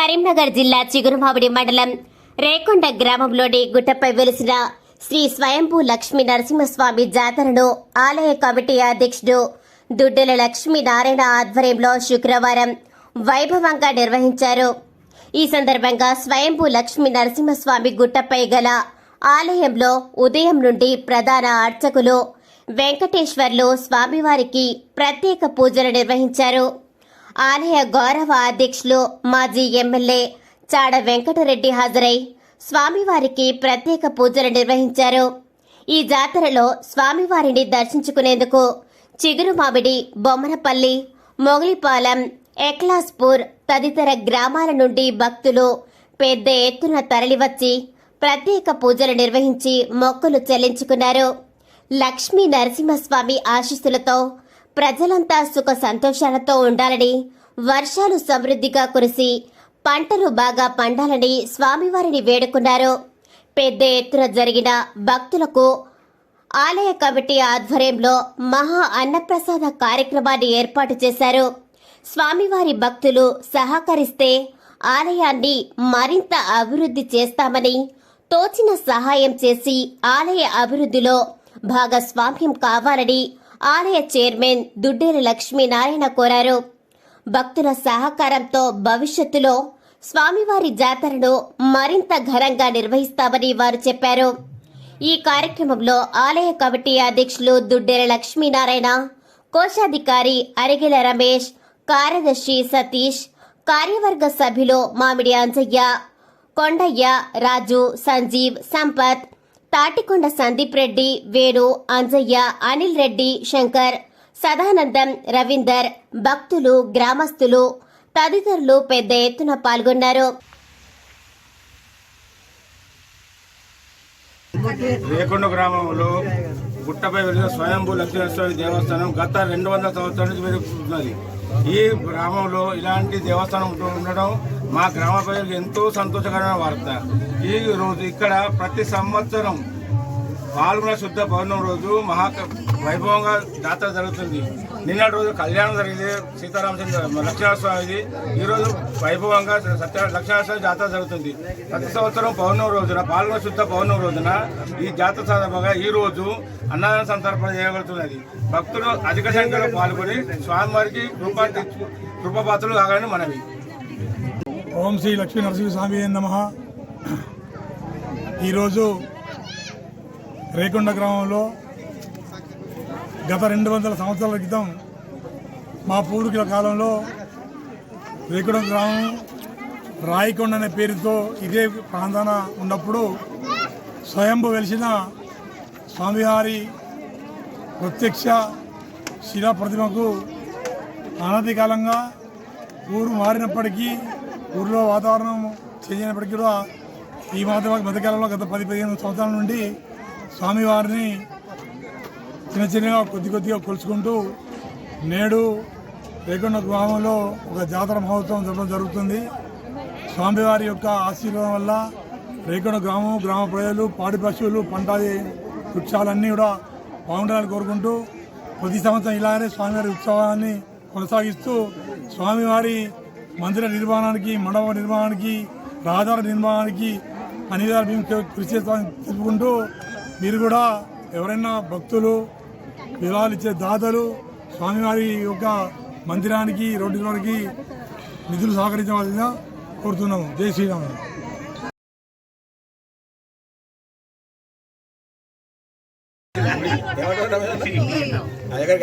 కరీంనగర్ జిల్లా చిగురుమావిడి మండలం రేకొండ గ్రామంలోని గుట్టపై వెలిసిన శ్రీ స్వయంభూ లక్ష్మీ నరసింహస్వామి జాతరను ఆలయ కమిటీ అధ్యక్షుడు దుడ్డెల లక్ష్మీనారాయణ ఆధ్వర్యంలో శుక్రవారం వైభవంగా నిర్వహించారు. ఈ సందర్భంగా స్వయంభూ లక్ష్మీ నరసింహస్వామి గుట్టపై గల ఆలయంలో ఉదయం నుండి ప్రధాన అర్చకులు వెంకటేశ్వర్లు స్వామివారికి ప్రత్యేక పూజలు నిర్వహించారు. ఆలయ గౌరవ అధ్యక్షులు మాజీ ఎమ్మెల్యే చాడ వెంకటరెడ్డి హాజరై స్వామివారికి ప్రత్యేక పూజలు నిర్వహించారు. ఈ జాతరలో స్వామివారిని దర్శించుకునేందుకు చిగురుమామిడి బొమ్మనపల్లి మొగలిపాలెం ఎక్లాస్పూర్ తదితర గ్రామాల నుండి భక్తులు పెద్ద ఎత్తున తరలివచ్చి ప్రత్యేక పూజలు నిర్వహించి మొక్కులు చెల్లించుకున్నారు. లక్ష్మీ నరసింహస్వామి ఆశీస్సులతో ప్రజలంతా సుఖ సంతోషాలతో ఉండాలని వర్షాలు సమృద్ధిగా కురిసి పంటలు బాగా పండాలని స్వామివారిని వేడుకున్నారు. పెద్ద ఎత్తున జరిగిన భక్తులకు ఆలయ కమిటీ ఆధ్వర్యంలో మహా అన్నప్రసాద కార్యక్రమాన్ని ఏర్పాటు చేశారు. స్వామివారి భక్తులు సహకరిస్తే ఆలయాన్ని మరింత అభివృద్ధి చేస్తామని తోచిన సహాయం చేసి ఆలయ అభివృద్ధిలో భాగస్వామ్యం కావాలని ఆలయ చైర్మన్ దుడ్డేల లక్ష్మీనారాయణ కోరారు. భక్తుల సహకారంతో భవిష్యత్తులో స్వామివారి జాతరను మరింత ఘనంగా నిర్వహిస్తామని వారు చెప్పారు. ఈ కార్యక్రమంలో ఆలయ కమిటీ అధ్యక్షులు దుడ్డెర లక్ష్మీనారాయణ కోశాధికారి అరిగిల రమేష్ కార్యదర్శి సతీష్ కార్యవర్గ సభ్యులు మామిడి అంజయ్య కొండయ్య రాజు సంజీవ్ సంపత్ తాటికొండ సందీప్ రెడ్డి వేణు అంజయ్య అనిల్ రెడ్డి శంకర్ సదానందం రవీందర్ భక్తులు గ్రామస్తులు తదితరులు పెద్ద ఎత్తున పాల్గొన్నారు. రేకొండ గ్రామంలో గుట్టపై వెలిసిన స్వయంభూ లక్ష్మీనరస్వామి దేవస్థానం గత రెండు వందల సంవత్సరాల నుంచి పెరుగుతున్నది ఈ గ్రామంలో ఇలాంటి దేవస్థానం ఉండడం మా గ్రామ ప్రజలకు ఎంతో సంతోషకరమైన వార్త. ఈ రోజు ఇక్కడ ప్రతి సంవత్సరం పాల్గొన శుద్ధ పౌర్ణమి రోజు మహా వైభవంగా జాతర జరుగుతుంది. నిన్నటి రోజు కళ్యాణం జరిగింది. సీతారామచంద్ర లక్ష్మణస్వామిది ఈ రోజు వైభవంగా సత్య లక్ష్మణస్వామి జాతర జరుగుతుంది. ప్రతి సంవత్సరం పౌర్ణమి రోజున పాల్గొన శుద్ధ పౌర్ణమి రోజున ఈ జాతర సందర్భంగా ఈ రోజు అన్నదాన సంతర్పణ చేయబడుతున్నది. భక్తులు అధిక సంఖ్యలో పాల్గొని స్వామివారికి కృపా తెచ్చు- కృపపాత్రలు కాగాలని మనవి. ఓం శ్రీ లక్ష్మీ నరసింహ స్వామి నమ. ఈరోజు రేకొండ గ్రామంలో గత రెండు వందల సంవత్సరాల క్రితం మా పూర్వీకుల కాలంలో రేకొండ గ్రామం రాయికొండ అనే పేరుతో ఇదే ప్రాంతాన ఉన్నప్పుడు స్వయంభు వెలిసిన స్వామివారి ప్రత్యక్ష శిలా ప్రతిమకు అనధికాలంగా ఊరు మారినప్పటికీ ఊరిలో వాతావరణం చేంజ్ అయినప్పటికీ కూడా ఈ మాత్రం మధ్యకాలంలో గత పది పదిహేను సంవత్సరాల నుండి స్వామివారిని చిన్న చిన్నగా కొద్ది కొద్దిగా కొలుచుకుంటూ నేడు రేకొండ గ్రామంలో ఒక జాతర మహోత్సవం జరగడం జరుగుతుంది. స్వామివారి యొక్క ఆశీర్వాదం వల్ల రేకొండ గ్రామం గ్రామ ప్రజలు పాడి పశువులు పంటాది వృక్షాలన్నీ కూడా బాగుండాలని కోరుకుంటూ ప్రతి సంవత్సరం ఇలాగే స్వామివారి ఉత్సవాన్ని కొనసాగిస్తూ స్వామివారి మందిర నిర్మాణానికి మండప నిర్మాణానికి రహదారి నిర్మాణానికి అన్ని విధాలు మేము కృషి చేస్తామని తెలుపుకుంటూ మీరు కూడా ఎవరైనా భక్తులు విరాళాలు ఇచ్చే దాతలు స్వామివారి యొక్క మందిరానికి రోడ్డు రోడ్డులోనికి నిధులు సహకరించవలసిందిగా కోరుతున్నాము. జై శ్రీరామ్. అదే